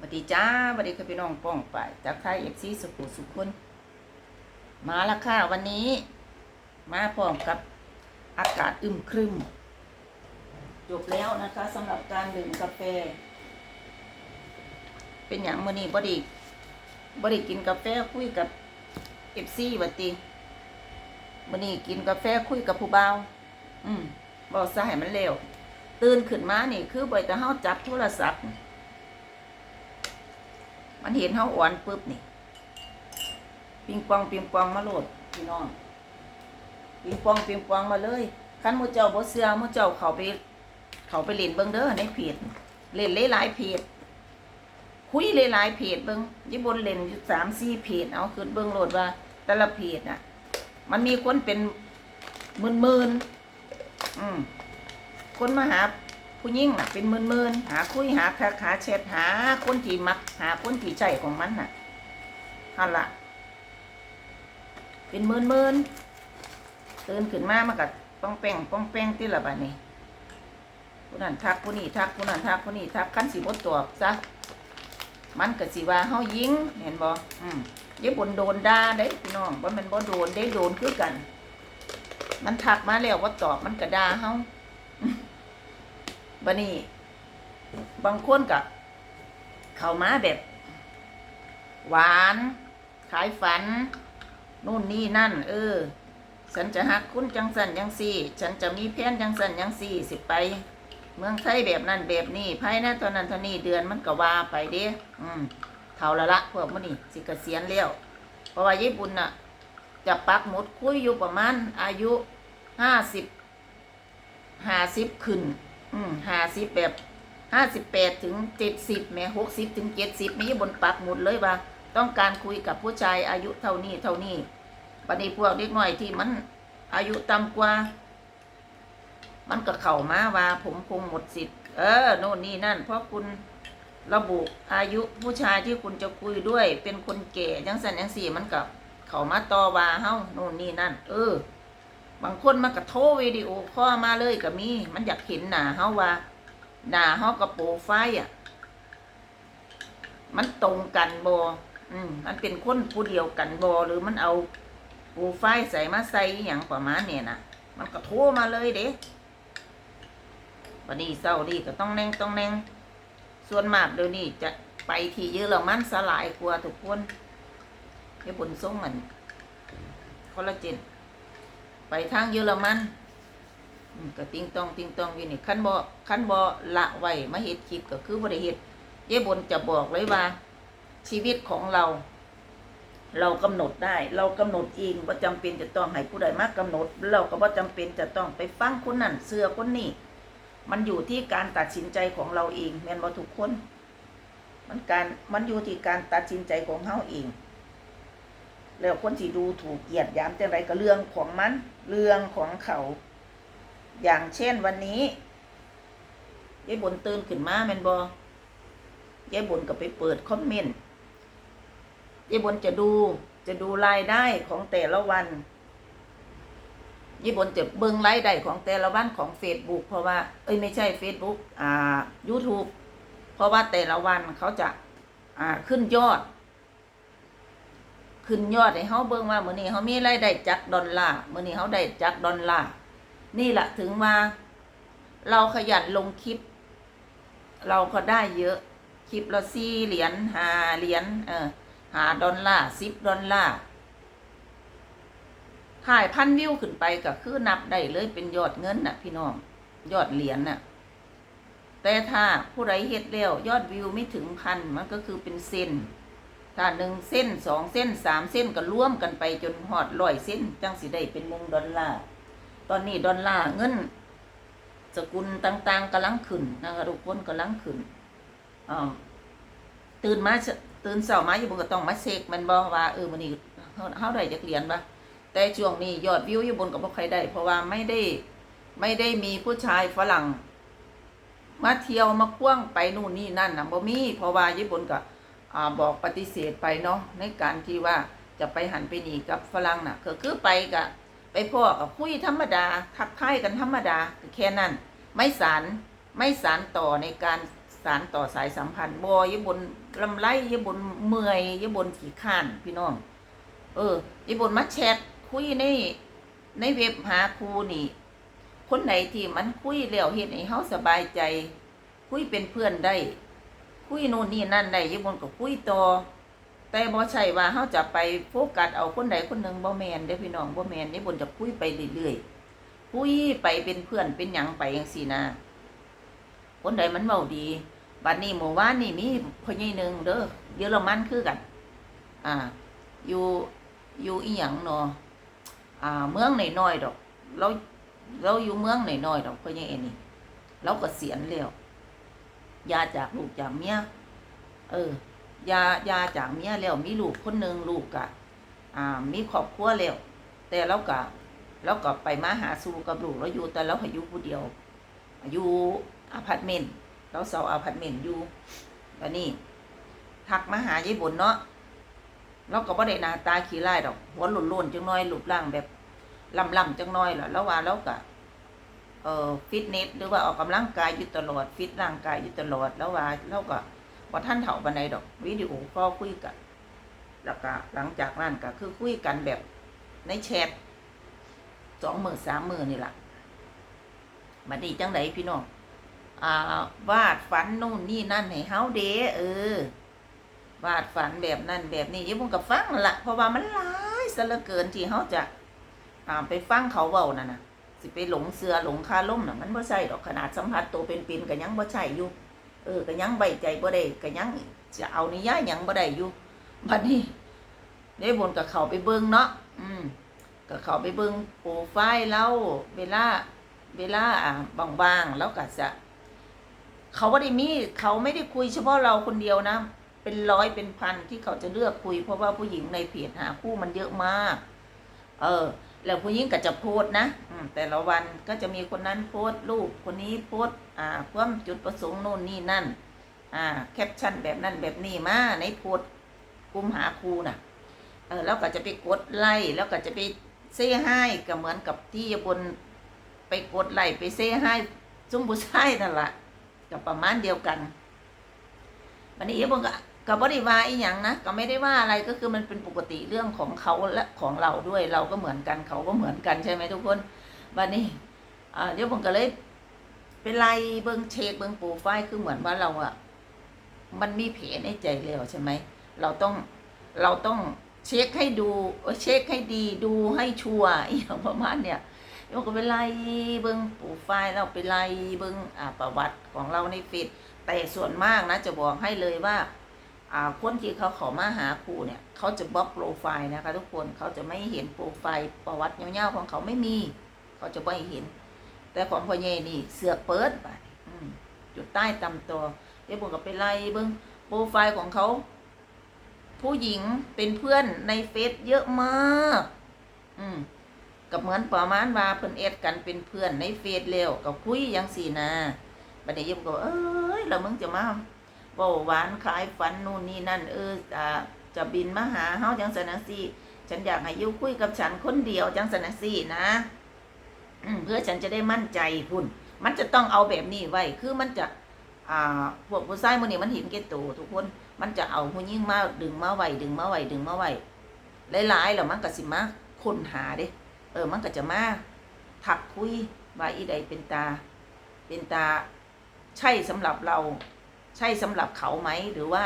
สวัสดีจ้าสวัสดีค่ะพี่น้องป้องไปจากไทยเอฟซีสุขุสุขคนมาแล้วค่ะวันนี้ มาพร้อมกับอากาศอึมครึมจบแล้วนะคะสำหรับการดื่มกาแฟ เป็นอย่างมื่อนี้บไดีบไดีกินกาแฟคุยกับเอฟซีวัติมื่อนี้กินกาแฟคุยกับผู้เบาอืมบอกซะให้มันเร็วตื่นขึ้นมานี่ คือบ่อยแต่เฮาจับโทรศัพท์ มันเห็นเฮาอ่อนปุ๊บนี่ ปิงปองปิงปองมาโหลดพี่น้อง ปิงปองปิงปองมาเลยคันมูเจ้าบ่เสือมูเจ้าเขาไป เขาไปเล่นเบิ่งเด้อในเพจเล่นหลายเพจคุยหลายเพจเบิ่งยี่บนเล่นอยู่สามสี่เพจเอาขึ้นเบิ่งโหลดว่า แต่ละเพจน่ะ มันมีคนเป็นหมื่นๆอืมคนมาหา ผู้ยิ่งน่ะเป็นหมื่นๆหาคุยหาคาขาแชทหาคนที่มัก หาคนที่ใจของมันน่ะฮันละเป็นหมื่นๆตื่นขึ้นมามันก็ป้องแป้งป้องแป้งที่ละบานี้ผู้นั้นทักผู้นี้ทักผู้นั้นทักผู้นี้ทักขั้นสิบตอบซะมันก็สิว่าเฮายิงเห็นบ่อืมยิ่บนโดนด่าได้พี่น้องว่ามันบ่โดนได้โดนคือกัน มันทักมาแล้วว่าตอบมันก็ด่าเฮา บันนี้ บางคนกับเข้ามาแบบ หวาน ขายฝัน นู่นนี่นั่น เออ ฉันจะหักคุณจังสันจังสี่ ฉันจะมีแผนจังสันจังสี่ สิไป เมืองไทยแบบนั้นแบบนี้ภายในตอนนั้นเท่านี้เดือนมันก็ว่าไปเด้อืมเท่าละละพวกมันนี่สิกเกษียณแล้วเพราะว่าญี่ปุ่นน่ะ จะปักหมดคุยอยู่ประมาณอายุห้าสิบห้าสิบขึ้น อืมห้าสิบแบบห้าสิบแปดถึงเจ็ดสิบแม้หกสิบถึงเจ็ดสิบมีบนปักหมุดเลยว่า ต้องการคุยกับผู้ชายอายุเท่านี้เท่านี้บัดนี้พวกเด็กหน้อยที่มันอายุต่ำกว่า มันก็เข้ามาว่า ผมคงหมดสิทธิ์เออโน่นนี่นั่น เพราะคุณระบุอายุผู้ชายที่คุณจะคุยด้วย เป็นคนแก่ยังสันยังสี่มันกับเข้ามาต่อว่าเฮ้าโน่นนี่นั่น เออ บางคนมันก็โทรวิดีโอคอลมาเลยก็มี มันอยากเห็นหน้าเฮาว่าหน้าเฮากับโปรไฟล์อะ มันตรงกันบอืมมันเป็นคนผู้เดียวกันบหรือมันเอาโปรไฟล์ใส่มาใส่อย่างประมาณเนี่ยนะมันก็โทรมาเลยเด้วันนี้เศร้าดีก็ต้องแน่งต้องแน่งส่วนมากเดี๋ยวนี้จะไปที่เยอะแล้วมันสลายกลัวทุกคนให้บนส่งเหมันคอลลาเจน ไปทางเยอรมันก็ติงตองติงตองอยู่นี่ขั้นบ่ขั้นบ่ละไว้มาเฮ็ดคลิปก็คือบ่ได้เฮ็ดเย่บนจะบอกเลยว่า ชีวิตของเรา เรากำหนดได้ เรากำหนดเองว่าจำเป็นจะต้องให้ผู้ใดมากกำหนด เราก็ว่าจำเป็นจะต้องไปฟังคนนั้นเสือคนนี้มันอยู่ที่การตัดสินใจของเราเองแม่นบ่ทุกคน มันการมันอยู่ที่การตัดสินใจของเฮาเอง แล้วคนที่ดูถูกเหยียดยามแต่ไรก็เรื่องของมัน เรื่องของเขา อย่างเช่นวันนี้ยายบนตื่นขึ้นมาแมนบอยายบนก็ไปเปิดคอมเมนต์ยายบนจะดูจะดูรายได้ของแต่ละวันยายบนจะเบิ่งรายได้ของแต่ละวันของ Facebook เพราะว่า เอ้ยไม่ใช่ Facebook อ่า YouTube เพราะว่าแต่ละวันเขาจะอ่าขึ้นยอด ขึ้นยอดให้เฮาเบิ่งว่ามื้อนี้เฮามีรายได้จักดอลลาร์มื้อนี้เฮาได้จักดอลลาร์นี่แหละถึงมาเราขยันลงคลิป เราก็ได้เยอะ คลิปละสี่เหรียญหาเหรียญเออหาดอลลาร์สิบดอลลาร์ถ่ายพันวิวขึ้นไปก็คือนับได้เลยเป็นยอดเงินน่ะ พี่น้อง ยอดเหรียญน่ะ แต่ถ้าผู้ใดเฮ็ดแล้วยอดวิวไม่ถึงพันมันก็คือเป็นเซน ถ้าหนึ่งเส้นสองเส้นสามเส้นก็ร่วมกันไปจนหอดร้อยเส้น จังสิได้เป็นหนึ่งดอลลาร์ตอนนี้ดอลลาร์เงินสกุลต่างๆกำลังขึ้นนะคะทุกคนกำลังขึ้นตื่นมาตื่นเช้ามาอยู่บนก็ต้องมาเช็คแมันบอกว่าเออมันนี่เฮาเฮาได้จากเหรียญปะแต่ช่วงนี้ยอดวิวอยู่บนกับบ่ใครได้ เพราะว่าไม่ได้ไม่ได้มีผู้ชายฝรั่ง มาเที่ยวมาคว้างไปนู่นนี่นั่นนะบ่มีเพราะว่าญี่ปุ่นก็ อบอกปฏิเสธไปเนาะในการที่ว่าจะไปหันไปหนีกับฝรั่งน่ะก็คือไปกับไปพ่อกับคุยธรรมดาทักทายกันธรรมดาก็แค่นั้น ไม่สารไม่สารต่อในการสารต่อสายสัมพันธ์บอยบนลำไรอยบนเมื่อยอยบนขี่ข้านพี่น้อง เอออยบนมาแชทคุยในในเว็บหาครูนี่ คนไหนที่มันคุยแล้วเฮ็ดให้เฮาสบายใจ คุยเป็นเพื่อนได้ คุยโน่นนี่นั่นได้อยบนก็คุยต่อแต่บ่ใช่ว่าเฮาจะไปโฟกัสเอาคนใดคนหนึ่งบ่แมนเด้อพี่น้องบ่แมนอยบนจะคุยไปเรื่อยๆคุยไปเป็นเพื่อนเป็นหยังไปจังซี่นะคนใดมันเมาดีบัดนี้หมู่ว่านนี่มีพ่อใหญ่หนึ่งเด้อเยอรมันคือกัน อ่า อยู่อยู่อีหยังเนาะอ่า เมืองหน้อยๆดอก เราเราอยู่เมืองหน้อยๆดอกพ่อใหญ่เอ็นนี่เราก็เสียณแล้ว ยาจากลูกจากเมียเออยายาจากเมียแล้วมีลูกคนหนึ่งลูกกะอ่ามีครอบครัวแล้วแต่เราก็เราก็ไปมาหาสู่กับลูกเราอยู่แต่เราให้อยู่ผู้เดียวอยู่อพาร์ตเมนต์เราเสาอพาร์ตเมนต์อยู่แล้วนี่ทักมาหายายบุญเนาะเราก็บ่ได้นาตาขี้ร้ายดอกหัวหล่นๆจังน้อยรูปร่างแบบล่ำๆจังน้อยล่ะแล้วว่าเราก็ เอ่อฟิตเนสหรือว่าออกกำลังกายอยู่ตลอดฟิตร่างกายอยู่ตลอดแล้วว่าเราก็บ่ท่านเฒ่าปานใดดอกวิดีโอคอคุยกัน แล้วก็หลังจากนั้นก็คือคุยกันแบบในแชทสองมือสามมือนี่แหละมาดีจังไดพี่น้องอ่าวาดฝันนู่นนี่นั่นให้เฮาเด้เออ วาดฝันแบบนั้นแบบนี้ยิ่งกับฟังละเพราะว่ามันหลายซะเหลือเกินที่เฮาจะอ่าไปฟังเขาเว้านั่นน่ะ สิไปหลงเสือหลงคาล่มน่ะมันบ่ใช่ดอกขนาดสัมผัสตัวเป็นๆก็ยังบ่ใช่อยู่เออก็ยังใบใจบ่ได้ก็ยังจะเอานิยายยังบ่ได้อยู่บัดนี้ได้บนกับเขาไปเบิ่งเนาะอืมก็เขาไปเบิ่งโปรไฟล์เราเวลาเวลาอ่าบางๆแล้วก็จะเขาไม่ได้มีเขาไม่ได้คุยเฉพาะเราคนเดียวนะ เป็นร้อยเป็นพันที่เขาจะเลือกคุย เพราะว่าผู้หญิงในเพจหาคู่มันเยอะมาก เออ แล้วผู้หญิงก็จะโพสนะแต่ละวันก็จะมีคนนั้นโพสรูปคนนี้โพสอ่าความจุดประสงค์โน่นนี่นั่น อ่าแคปชั่นแบบนั้นแบบนี้มาในโพสกุมหาครูน่ะเออแล้วก็จะไปกดไลค์แล้วก็จะไปเซ่ให้ก็เหมือนกับที่บนไปกดไลค์ไปเซ่ให้จุ้มผู้ชายนั่นแหละกับประมาณเดียวกันวันนี้ผมก็ ก็บ่ได้ว่าอีหยังนะก็ไม่ได้ว่าอะไรก็คือมันเป็นปกติเรื่องของเขาและของเราด้วยเราก็เหมือนกันเขาก็เหมือนกันใช่ไหมทุกคนวันนี้อ่าเดี๋ยวผมก็เลยไปไล่เบิ้งเช็คเบิ้งโปรไฟล์คือเหมือนว่าเราอะมันมีเพในใจแล้วใช่ไหมเราต้องเราต้องเช็คให้ดูเช็คให้ดีดูให้ชัวร์อย่างประมาณเนี้ยโยกก็ไปไล่เบิ้งโปรไฟล์เราไปไล่เบิ้งอ่าประวัติของเราในเฟซแต่ส่วนมากนะจะบอกให้เลยว่า คนที่เขาขอมาหาครูเนี่ยเขาจะบล็อกโปรไฟล์นะคะ ทุกคนเขาจะไม่เห็นโปรไฟล์ประวัติเงาๆของเขาไม่มี เขาจะไม่เห็น แต่ของพ่อเย่นี่เสือกเปิดไปอืมจุดใต้ตำตัวเดี๋ยวผมก็ไปไล่เบิ้งโปรไฟล์ของเขา ผู้หญิงเป็นเพื่อนในเฟซเยอะมาก อืมกับเหมือนประมาณว่าเพิ่นเอ็ดกันเป็นเพื่อนในเฟซแล้วก็คุยย่างสี่นาบัดนี้ยิบก็เอ้ยแล้วมึงจะมา เว้าหวานขายฝันนู่นนี่นั่นเออจะบินมาหาเฮาจังสันจังซี่ฉันอยากให้ยูคุยกับฉันคนเดียวจังสันจังซี่นะเพื่อฉันจะได้มั่นใจพุ่น มันจะต้องเอาแบบนี้ไว้คือมันจะอ่าพวกผู้ชายมื้อนี้มันเห็นแก่ตัวทุกคน มันจะเอาผู้หญิงมาดึงมาไว้ดึงมาไว้ดึงมาไว้หลายๆแล้วมันก็สิมาค้นหาเด้เออมันก็จะมาถักคุยว่าอีใดเป็นตา เป็นตาใช่สำหรับเรา ใช่สำหรับเขาไหมหรือว่า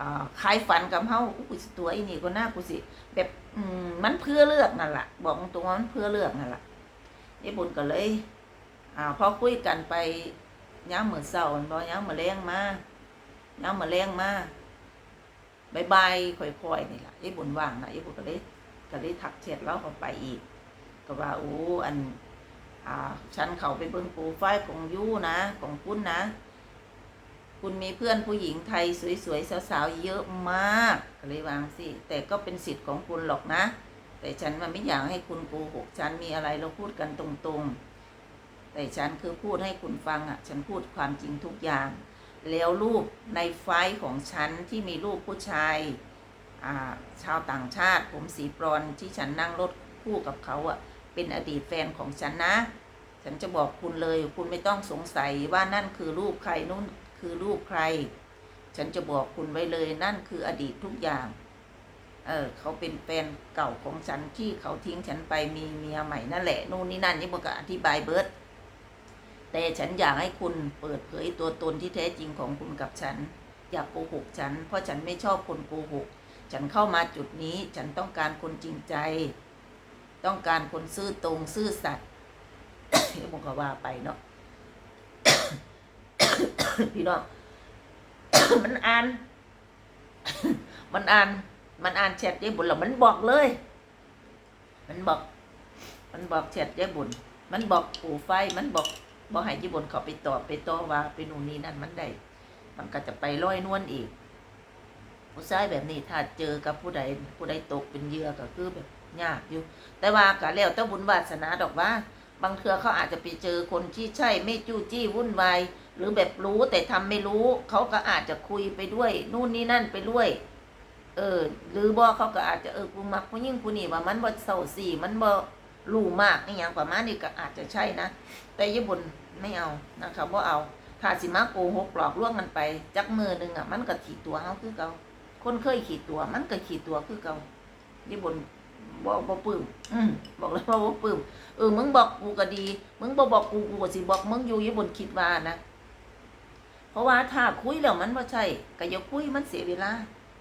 อ่าคลายฝันกับเฮาอุ๊ยตัวไอ้นี่ก็น่ากูสิ แบบอืมมันเพื่อเลือกนั่นแหละบอกตรงว่ามันเพื่อเลือกนั่นแหละญี่ปุ่นก็เลยอ่าพอคุยกันไปย้ำเหมือนเศร้าบอกย้ำมาแรงมาย้ำมาแรงมาบายบายค่อยๆนี่แหละญี่ปุ่นว่างนะญี่ปุ่นก็เลยก็ได้ทักแชทแล้วเข้าไปอีก ก็ว่าโอ้อัน อ่า ฉันเขาไปเบิ่งปรไฟของยู่นะของคุณนะ คุณมีเพื่อนผู้หญิงไทยสวยๆสาวๆเยอะมากก็เลยวางสิแต่ก็เป็นสิทธิ์ของคุณหรอกนะ แต่ฉันมันไม่อยากให้คุณโกหกฉันมีอะไรเราพูดกันตรงๆ แต่ฉันคือพูดให้คุณฟังอะ ฉันพูดความจริงทุกอย่าง แล้วรูปในไฟล์ของฉันที่มีรูปผู้ชายาชาวต่างชาติผมสีบรอนที่ฉันนั่งรถคู่กับเขาอะเป็นอดีตแฟนของฉันนะ ฉันจะบอกคุณเลยคุณไม่ต้องสงสัยว่านั่นคือรูปใครนู่น คือลูกใคร ฉันจะบอกคุณไว้เลยนั่นคืออดีตทุกอย่าง เออเขาเป็นแฟนเก่าของฉันที่เขาทิ้งฉันไปมีเมียใหม่นั่นแหละนู่นนี่นั่นนี่มันก็อธิบายเบิร์ดแต่ฉันอยากให้คุณเปิดเผยตัวตนที่แท้จริงของคุณกับฉัน อย่าโกหกฉัน เพราะฉันไม่ชอบคนโกหก ฉันเข้ามาจุดนี้ฉันต้องการคนจริงใจ ต้องการคนซื่อตรงซื่อสัตย์มันก็ว่าไปเนาะ พี่น้อง มันอ่าน มันอ่าน มันอ่านแชทยายบุญแล้วมันบอกเลย มันบอก มันบอกแชทยายบุญ มันบอกปู่ไฟ มันบอกบอกให้ยายบุญเขาไปตอบไปต่อว่าไปนู่นนี่นั่นมันได้มันก็จะไปร้อยนวลอีกผู้ชายแบบนี้ถ้าเจอกับผู้ใดผู้ใดตกเป็นเหยื่อก็คือแบบยากอยู่ แต่ว่าก็แล้วแต่บุญวาสนาดอกว่า บางเทือเขาอาจจะไปเจอคนที่ใช่ไม่จู้จี้วุ่นวาย หรือแบบรู้แต่ทำไม่รู้ เขาก็อาจจะคุยไปด้วย นู่นนี่นั่นไปด้วย เออ หรือบ่เขาก็อาจจะเออกูมักผู้ยิ่งผู้นี่ว่ามันบ่เศร้าสี่มันบ่รู้มากนี่อย่างประมาณนี้ก็อาจจะใช่นะ แต่ญี่ปุ่นไม่เอานะคะบ่เอาถ้าสิมาโกหกหลอกลวงกันไป จักมือหนึ่งอะมันก็ขีดตัวเฮาคือเกาคนเคยขีดตัว มันก็ขีดตัวคือเกาญี่ปุ่นบ่บ่ปลื้มอืมบอกเลยว่าบ่ปลื้มเออมึงบอกกูก็ดี มึงบ่บอกกูกูก็สิบอกมึงอยู่ญี่ปุ่นคิดว่านะ ราะว่าถ้าคุยแล้วมันบ่ใช่ก็อย่าคุยมันเสียเวลา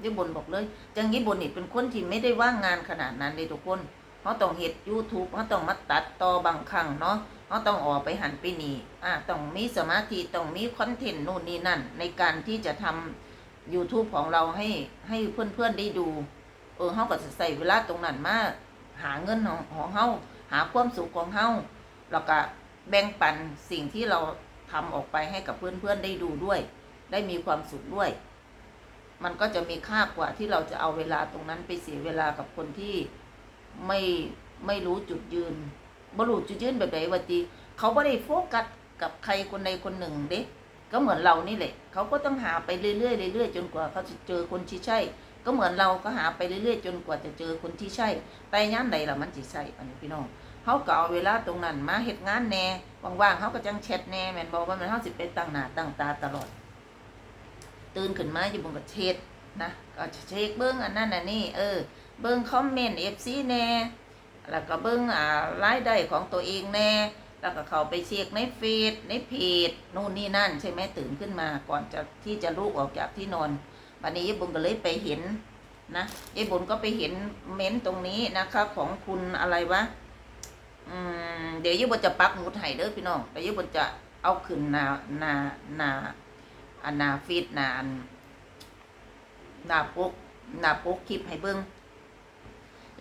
ญี่ปุ่นบอกเลยจังญี่ปุ่นนี่เป็นคนที่ไม่ได้ว่างงานขนาดนั้นเลยทุกคนเขาต้องเฮ็ด YouTube เขาต้องมาตัดต่อบางครั้งเนาะเขาต้องออกไปหันไปนี่อ่าต้องมีสมาธิต้องมีคอนเทนต์นู่นนี่นั่น ในการที่จะทำ YouTube ของเราให้ให้เพื่อนๆได้ดู เออเขาก็จะใส่เวลาตรงนั้นมาหาเงินของของเขาหาความสุขของเขาแล้วก็แบ่งปันสิ่งที่เรา ทำออกไปให้กับเพื่อนๆได้ดูด้วย ได้มีความสุขด้วย มันก็จะมีค่ากว่าที่เราจะเอาเวลาตรงนั้นไปเสียเวลากับคนที่ไม่ไม่รู้จุดยืนบรูจุดยืนแบบไหนวะตีเขาไม่ได้โฟกัสกับใครคนใดคนหนึ่งเด็ก็เหมือนเรานี่แหละ เขาก็ต้องหาไปเรื่อยๆเรื่อยๆจนกว่าเขาจะเจอคนที่ใช่ ก็เหมือนเราก็หาไปเรื่อยๆจนกว่าจะเจอคนที่ใช่ แต่ย่านใดล่ะมันจะใช่อันนี้พี่น้อง เขาก็เอาเวลาตรงนั้นมาเฮ็ดงานแน่ว่างๆเขาก็จังแชทแน่แมนบอกว่ามันเขาสิไปตั้งหน้าตั้งตาตลอด ตื่นขึ้นมาอยู่บนกระเช็ดนะก็เช็คเบิ้งอันนั้นอันนี้เออ เบิ้งคอมเมนต์เอฟซีแน่แล้วก็เบิ้งอ่ารายได้ของตัวเองแน่แล้วก็เขาไปเช็คในเฟซในเพจนู่นนี่นั่น ใช่ไหมตื่นขึ้นมาก่อนจะที่จะลุกออกจากที่นอนวันนี้ยายบุญก็เลยไปเห็นนะยายบุญก็ไปเห็นเม้นต์ตรงนี้นะคะของคุณอะไรวะ อืมเดี๋ยวยายบุญจะปักหมุดให้เด้อพี่น้องเดี๋ยวยายบุญจะเอาขึ้นหนาหนาหนาอันหนาฟีดหนานหนาปกหนาปกคลิปให้เบิ้ง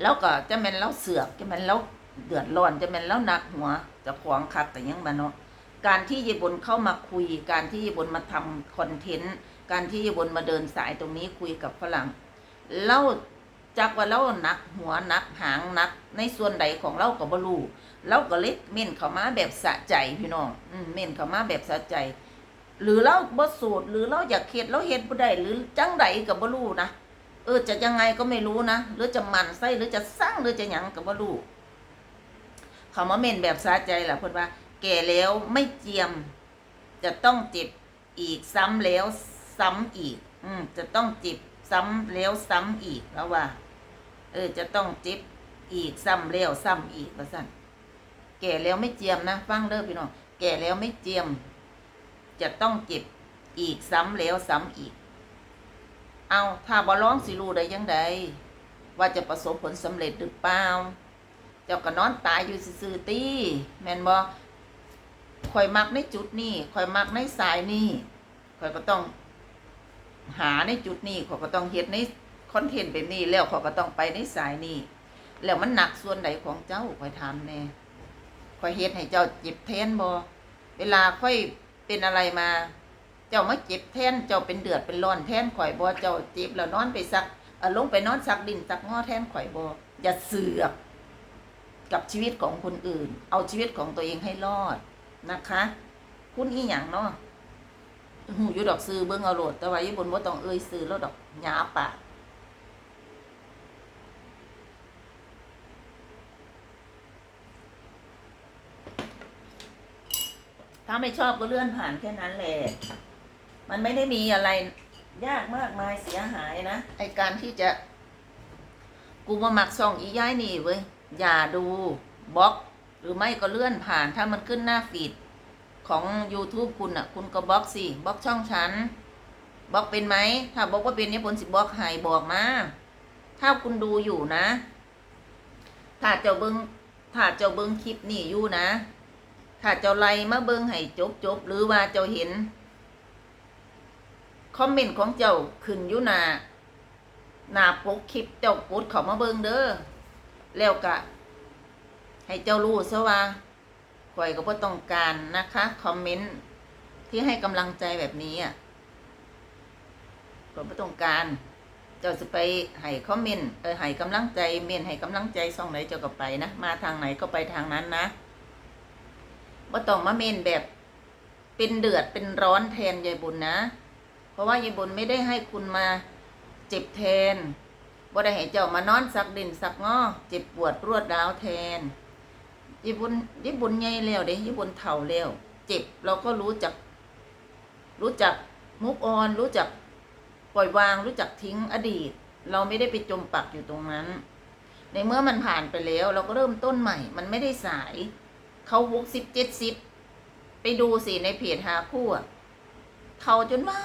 แล้วก็จะแม่นแล้วเสือกจะแม่นแล้วเดือดร้อนจะแม่นแล้วหนักหัวจะขวางคักแต่ยังมาเนาะการที่ยายบนเข้ามาคุย การที่ยายบนมาทำคอนเทนต์การที่ยายบนมาเดินสายตรงนี้คุยกับฝรั่งเล่า จากว่าเราหนักหัวหนักหางหนัก ในส่วนใดของเราก็บ่รู้เราก็เล็ดเม่นเข้ามาแบบสะใจพี่น้องอืมเม่นเข้ามาแบบสะใจ หรือเราบ่สูตรหรือเราอยากเฮ็ดเราเฮ็ดบ่ได้หรือจังใดก็บ่รู้นะเออจะยังไงก็ไม่รู้นะหรือจะหมันไส้หรือจะสร้างหรือจะหยังก็บ่รู้เขามาเม่นแบบสาใจแหละเพิ่นว่า แก่แล้วไม่เจียม จะต้องเจ็บอีกซ้ำแล้วซ้ำอีก อืมจะต้องเจ็บซ้ำแล้วซ้ำอีกแล้วว่า เออ จะต้องเจ็บอีกซ้ำแล้วซ้ำอีกว่าสั่นแก่แล้วไม่เจียมนะฟังเด้อพี่น้องแก่แล้วไม่เจียม จะต้องเจ็บอีกซ้ำแล้วซ้ำอีก เอาถ้าบ่ร้องสิรู้ได้ยังไดว่าจะประสบผลสำเร็จหรือเปล่าเจ้าก็นอนตายอยู่ซื่อตีแมนบ่ข่อยมักในจุดนี้ข่อยมักในสายนี้ข่อยก็ต้องหาในจุดนี้ข่อยก็ต้องเฮ็ดใน คอนเทนต์แบบนี้แล้วเข่อยก็ต้องไปในสายนี้แล้วมันหนักส่วนใดของเจ้าข่อยถามแน่ข่อยเฮ็ดให้เจ้าเจ็บแทนบ่เวลาค่อยเป็นอะไรมา เจ้ามาเจ็บแทนเจ้าเป็นเดือดเป็นร้อนแทนข่อยบ่เจ้าเจ็บแล้วนอนไปซักเออลงไปนอนซักดินซักงอแทนข่อยบ่อย่าเสือกกับชีวิตของคนอื่น เอาชีวิตของตัวเองให้รอดนะคะ คุณอีหยังเนาะหูอยู่ดอกซื้อเบิ่งเอาโลดแต่ว่าญี่ปุ่นบ่ต้องเอ่ยซื้อแล้วดอกหยาปาก ถ้าไม่ชอบก็เลื่อนผ่านแค่นั้นแหละ มันไม่ได้มีอะไรยากมากมายเสียหายนะไอการที่จะ กูมาหมักส่องอีย้ายนี่เว้ยอย่าดูบล็อก หรือไม่ก็เลื่อนผ่าน ถ้ามันขึ้นหน้าฟีดของ YouTube คุณอะ คุณก็บล็อกสิบล็อกช่องฉันบล็อกเป็นไหมถ้าบล็อกว่าเป็นเนี่ยผลสิบล็อกหายบอกมาถ้าคุณดูอยู่นะ ถ้าเจ้าเบิงถ้าเจ้าเบิงคลิปนี่อยู่นะ ถ้าเจ้าไล่มาเบิงให้จบจบๆหรือว่าเจ้าเห็น คอมเมนต์ของเจ้าขึ้นอยู่หน้าหน้าปกคลิปเจ้ากดเข้ามาเบิงเด้อแล้วกะให้เจ้ารู้ซะว่าข่อยก็บ่ต้องการนะคะ คอมเมนต์ที่ให้กำลังใจแบบนี้อะข่อยบ่ต้องการ เจ้าจะไปให้คอมเมนต์เออให้กำลังใจเมนให้กำลังใจช่องไหนเจ้าก็ไปนะ มาทางไหนก็ไปทางนั้นนะ บ่ต้องมาเมนแบบ เป็นเดือดเป็นร้อนแทนยายบุญนะ เพราะว่ายายบุญไม่ได้ให้คุณมาเจ็บแทนบ่ได้ให้เจ้ามานอนสักดินสักงอเจ็บปวดรวดร้าวแทนยายบุญยายบุญใหญ่แล้วเด้ยายบุญเฒ่าแล้วเจ็บเราก็รู้จัก รู้จักมุกออน รู้จักปล่อยวางรู้จักทิ้งอดีต เราไม่ได้ไปจมปักอยู่ตรงนั้น ในเมื่อมันผ่านไปแล้ว เราก็เริ่มต้นใหม่ มันไม่ได้สาย เขาหกสิบเจ็ดสิบไปดูสิในเพจหาคู่อะเท่าจนว่า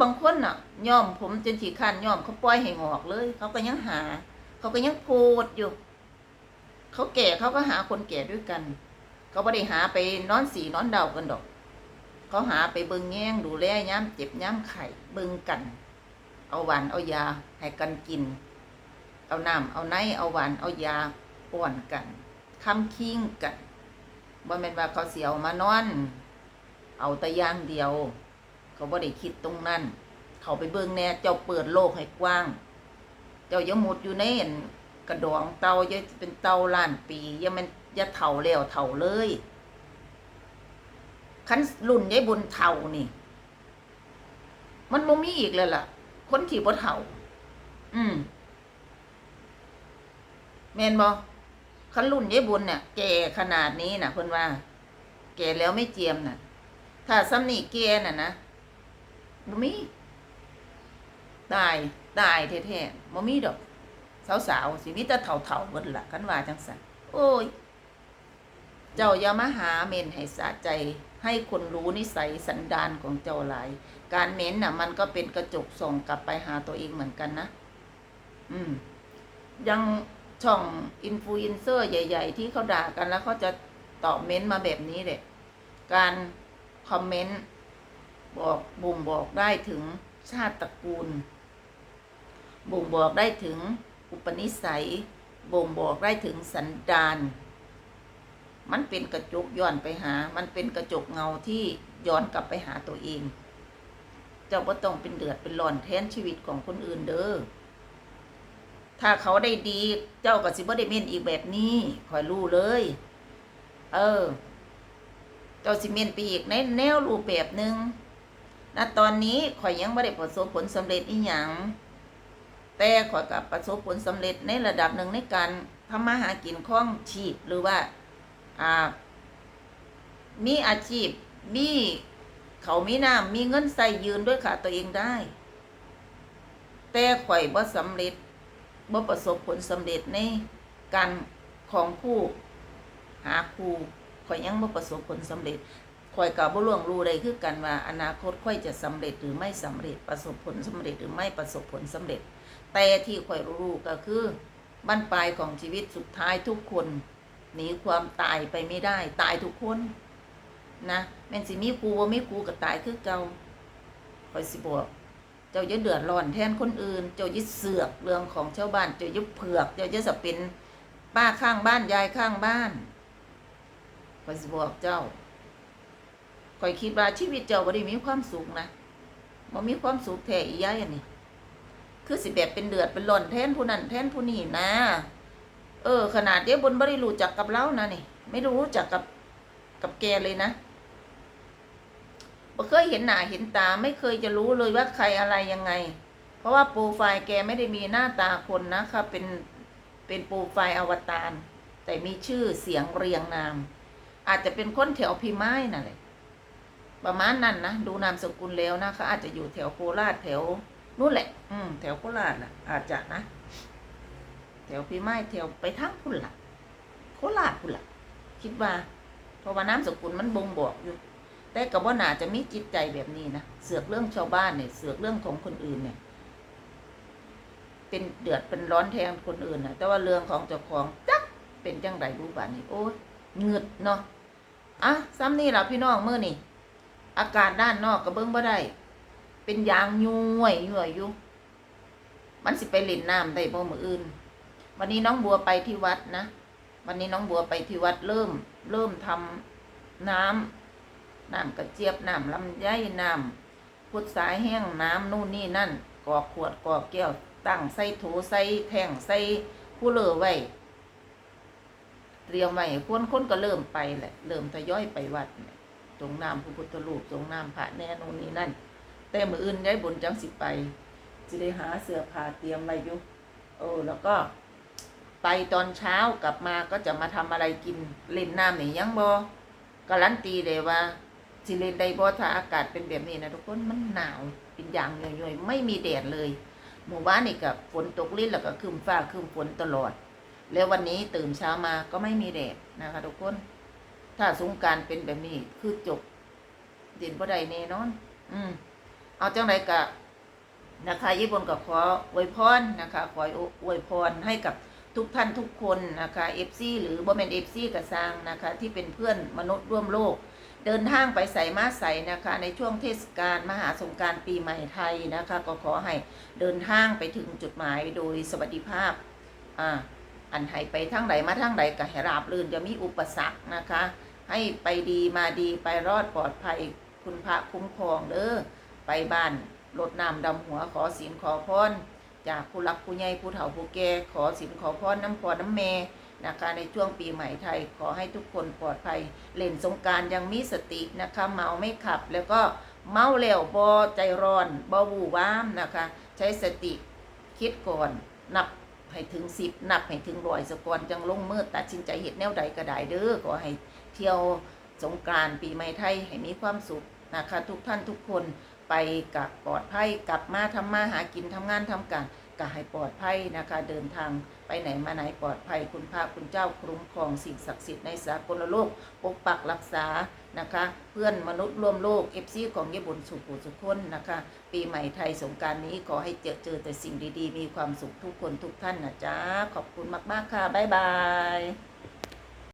บางคนอะ ย่อมผมจนฉีคันย่อมเขาปล่อยให้งอกเลย เขาก็ยังหา เขาก็ยังโพดอยู่ เขาแก่เขาก็หาคนแก่ด้วยกัน เขาไม่ได้หาไปนอนสีนอนเดากันดอก เขาหาไปเบิงแง่งดูแลย้ำเจ็บย้ำไข่เบิงกัน เอาหวานเอายาให้กันกิน เอาน้ำเอาไนเอาหวานเอายาป้อนกันคำคิ้งกัน บ่แม่นว่าเขาเสียวมานอน เอาแต่อย่างเดียว เขาบ่ได้คิดตรงนั้น เขาไปเบิ่งแน่เจ้าเปิดโลกให้กว้าง เจ้าอย่ามุดอยู่ในอั่นกระดองเตาอย่าเป็นเตาล้านปีอย่ามันอย่าเฒ่าแล้วเฒ่าเลยคันรุ่นยายบุญเฒ่านี่ มันบ่มีอีกแล้วล่ะ คนที่บ่เฒ่า อืมแม่นบ่ คันรุ่นยายบุญเนี่ยแก่ขนาดนี้นะเพิ่นว่า แก่แล้วไม่เจียมน่ะ ถ้าซ้ำนี่แก่น่ะนะบ่มีตายตายแท้ๆบ่มีดอก สาวๆสิมีแต่เฒ่าๆเบิดล่ะคันว่าจังซั่นโอ้ย เจ้าอย่ามาหาเมนให้สะใจ ให้คนรู้นิสัยสันดานของเจ้าหลาย การเม้นน่ะ มันก็เป็นกระจกส่งกลับไปหาตัวเองเหมือนกันนะ อืม ยัง ช่องอินฟลูเอนเซอร์ใหญ่ ๆ ที่เขาด่ากันแล้วเขาจะตอบเม้นต์มาแบบนี้แหละการคอมเมนต์บอกบ่งบอกได้ถึงชาติตระกูล บ่งบอกได้ถึงอุปนิสัย บ่งบอกได้ถึงสันดาน มันเป็นกระจกย้อนไปหา มันเป็นกระจกเงาที่ย้อนกลับไปหาตัวเอง เจ้าก็ต้องเป็นเดือดเป็นร้อนแทนชีวิตของคนอื่นเด้อ ถ้าเขาได้ดี เจ้าก็สิบ่ได้เม่นอีกแบบนี้คอยรู้เลย เออ เจ้าสิเม่นไปอีกในแนวรูปแบบหนึ่งณตอนนี้ข่อยยังไม่ได้ประสบผลสำเร็จอีหยังแต่ข่อยกับประสบผลสำเร็จในระดับหนึ่งในการทำมาหากินข้องชีพหรือว่าอ่ามีอาชีพมีเขามีน้ำมีเงินใส่ยืนด้วยขาตัวเองได้ แต่ข่อยบ่สำเร็จ บ่ประสบผลสำเร็จในการของผู้หาครูข่อยยังบ่ประสบผลสำเร็จข่อยกับบ่ล่วงรู้ได้คือกันว่า อนาคตข่อยจะสำเร็จหรือไม่สำเร็จประสบผลสำเร็จหรือไม่ประสบผลสำเร็จ แต่ที่ข่อยรู้ก็คือบั้นปลายของชีวิตสุดท้ายทุกคนหนีความตายไปไม่ได้ ตายทุกคนนะแม่นสิมีครูว่ามีครูก็ตายคือเก่าข่อยสิบอก เจ้าอย่าเดือดร้อนแทนคนอื่น เจ้าอย่าเสือกเรื่องของชาวบ้าน เจ้าอย่าเผือก เจ้าอย่าสเป็นป้าข้างบ้านยายข้างบ้านข่อยบอกเจ้าข่อยคิดว่าชีวิตเจ้าบ่ได้มีความสุขนะบ่มีความสุขแท้อียายอันนี้คือสิแบบเป็นเดือดเป็นร้อนแทนผู้นั้นแทนผู้นี้นะ เออ ขนาดเดี๋ยวบนบ่ได้รู้จักกับเรานะนี่ ไม่รู้จักกับกับแกเลยนะ บ่เคยเห็นหน้าเห็นตาไม่เคยจะรู้เลยว่าใครอะไรยังไง เพราะว่าโปรไฟล์แกไม่ได้มีหน้าตาคนนะคะเป็นเป็นโปรไฟล์อวตารแต่มีชื่อเสียงเรียงนาม อาจจะเป็นคนแถวพิมายนั่นแหละประมาณนั้นนะดูนามสกุลแล้วนะเขาอาจจะอยู่แถวโคราชแถวนู่นแหละ อืมแถวโคราชนะอาจจะนะแถวพี่ไม้แถวไปทางพุ่นละโคราชพุ่นละคิดว่าเพราะว่านามสกุลมันบ่งบอกอยู่ แต่กับว่าน่าจะมีจิตใจแบบนี้นะเสือกเรื่องชาวบ้านเนี่ยเสือกเรื่องของคนอื่นเนี่ย เป็นเดือดเป็นร้อนแทนคนอื่นนะแต่ว่าเรื่องของเจ้าของจักเป็นจังไรรู้บ้านี่โอ้ยเงืดเนาะอะซ้ำนี่ล่ะพี่น้องเมื่อนี่อากาศด้านนอกก็เบิ้องบ่ได้ เป็นยางย้วยย้วยอยู่มันสิไปเล่นน้ำได้บ่มืออื่น วันนี้น้องบัวไปที่วัดนะ วันนี้น้องบัวไปที่วัดเริ่ม เริ่มทำน้ำ น้ำกระเจี๊ยบน้ำลำไยน้ำพุทสายแห้งน้ำนู่นนี่นั่นกอกขวดกอกแก้วตั้งใส่โถใส่แท่งใส่ผู้เลอไว้เตรียมไว้คนคนก็เริ่มไปแหละเริ่มทยอยไปวัดเนี่ยจงน้ำพระพุทธรูปจงน้ำพระแน่นู่นนี่นั่น แต่มืออื่นย้บุญจังสิไปจะได้หาเสื้อผ้าเตรียมไว้อยู่โอ้แล้วก็ไปตอนเช้ากลับมาก็จะมาทำอะไรกินเล่นน้ำหนี่ยังบอการันตีเลยว่า สิเลนได้บ่ถ้าอากาศเป็นแบบนี้นะทุกคนมันหนาวเป็นอย่างย่อยๆไม่มีแดดเลยหมู่บ้านนี่กับฝนตกลิ้นแล้วก็ครึมฟ้าครึมฝนตลอด แล้ววันนี้ตื่นเช้ามาก็ไม่มีแดดนะคะทุกคน ถ้าสงการเป็นแบบนี้คือจบเด่นบ่ได้แน่นอน อืมเอาจังไรกะนะคะญี่ปุ่นก็ขออวยพรนะคะ ขออวยพรให้กับทุกท่านทุกคนนะคะเอฟซีหรือบ่แมนเอฟซีกับสร้างนะคะ ที่เป็นเพื่อนมนุษย์ร่วมโลก เดินทางไปใส่มาใส่นะคะ ในช่วงเทศกาลมหาสงการปีใหม่ไทยนะคะ ก็ขอให้เดินทางไปถึงจุดหมายโดยสวัสดิภาพอ่าอันให้ไปทางใดมาทางใดก็ให้ราบรื่นจะมีอุปสรรคนะคะ ให้ไปดีมาดีไปรอดปลอดภัยคุณพระคุ้มครองเด้อไปบ้านรดน้ำดำหัวขอศีลขอพรจากผู้รักผู้ใหญ่ผู้เฒ่าผู้แก่ขอศีลขอพรน้ำพรน้ำเม นะคะในช่วงปีใหม่ไทยขอให้ทุกคนปลอดภัย เล่นสงการยังมีสตินะคะเมาไม่ขับแล้วก็เมาแล้วบอใจร้อนบอวูว้ามนะคะ ใช้สติคิดก่อนนับให้ถึงสิบนับให้ถึงร้อยสกอนจังลงมือตัดสินใจเหตุแนวใดก็ได้เด้อขอให้เที่ยวสงกานต์ปีใหม่ไทยให้มีความสุขนะคะ ทุกท่านทุกคนไปกับปลอดภัยกลับมาทำมาหากินทำงานทำการก็ให้ปลอดภัยนะคะ เดินทาง ไปไหนมาไหนปลอดภัยคุณพระคุณเจ้าคุ้มครองสิ่งศักดิ์สิทธิ์ในสากลโลกปกปักรักษานะคะ เพื่อนมนุษย์ร่วมโลกเอฟซีของญี่ปุ่นสุขุสุขคนนะคะ ปีใหม่ไทยสงการนี้ขอให้เจอเจอแต่สิ่งดีๆ มีความสุขทุกคนทุกท่านนะจ๊ะขอบคุณมากๆค่ะบ๊ายบาย